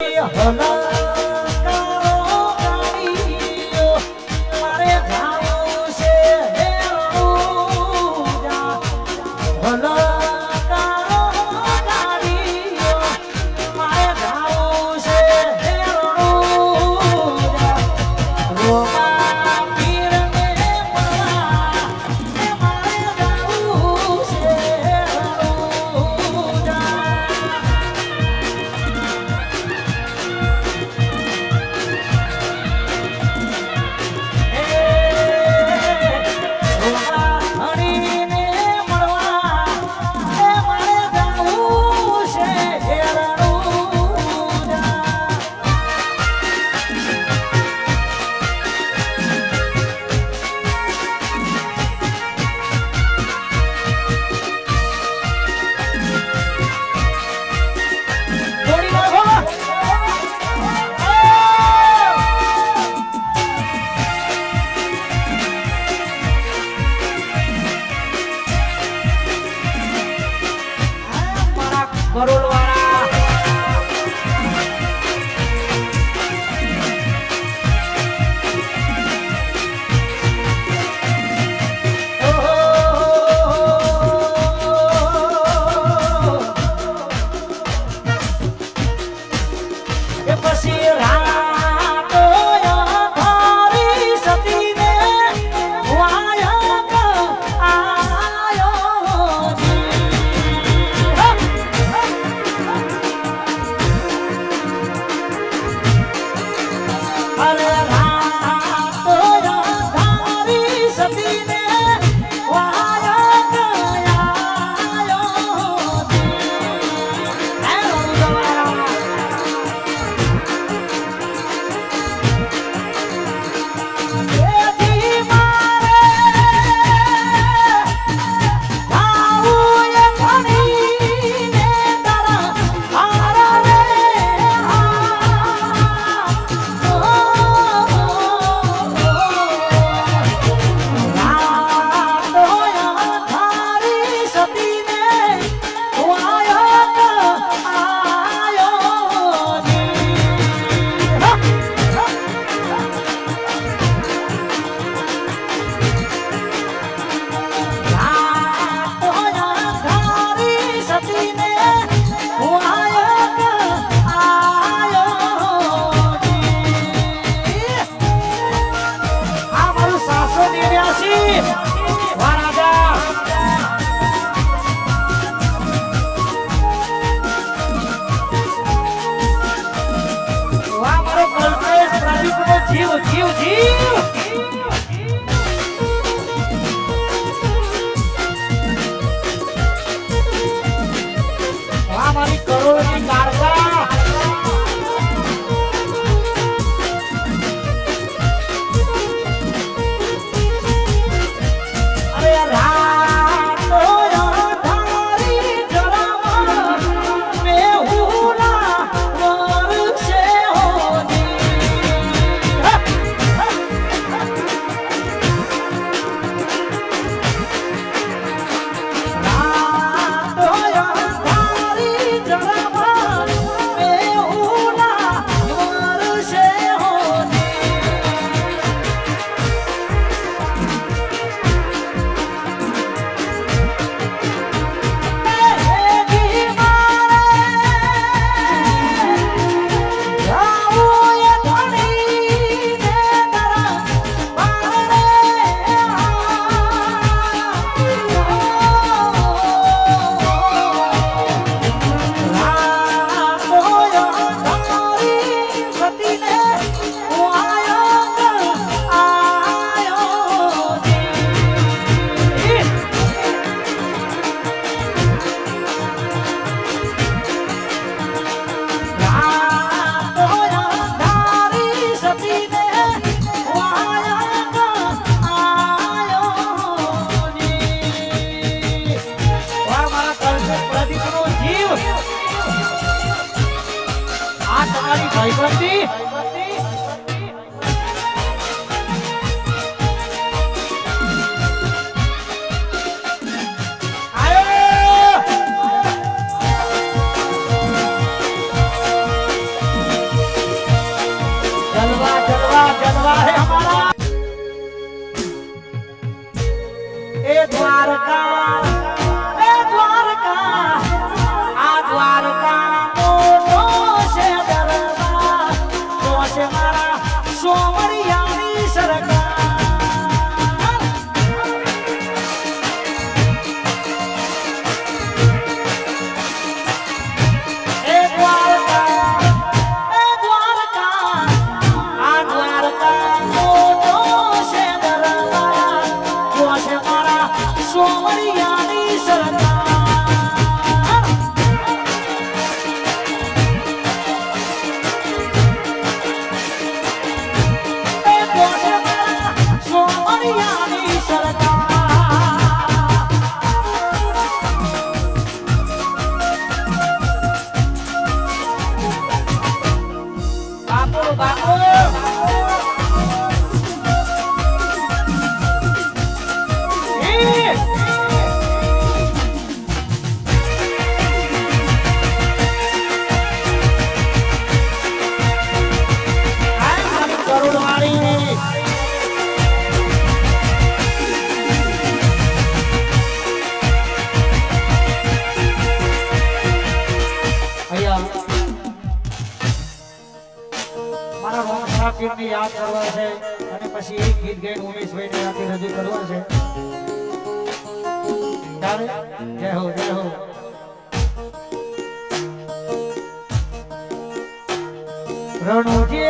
હણીને Brasil! રોમસરા યાદ કરવા છે અને પછી એક ગીત ગાઈને ઉમેશભાઈને આથી રજૂ કરવા છે. જય હો જય હો. રણુજી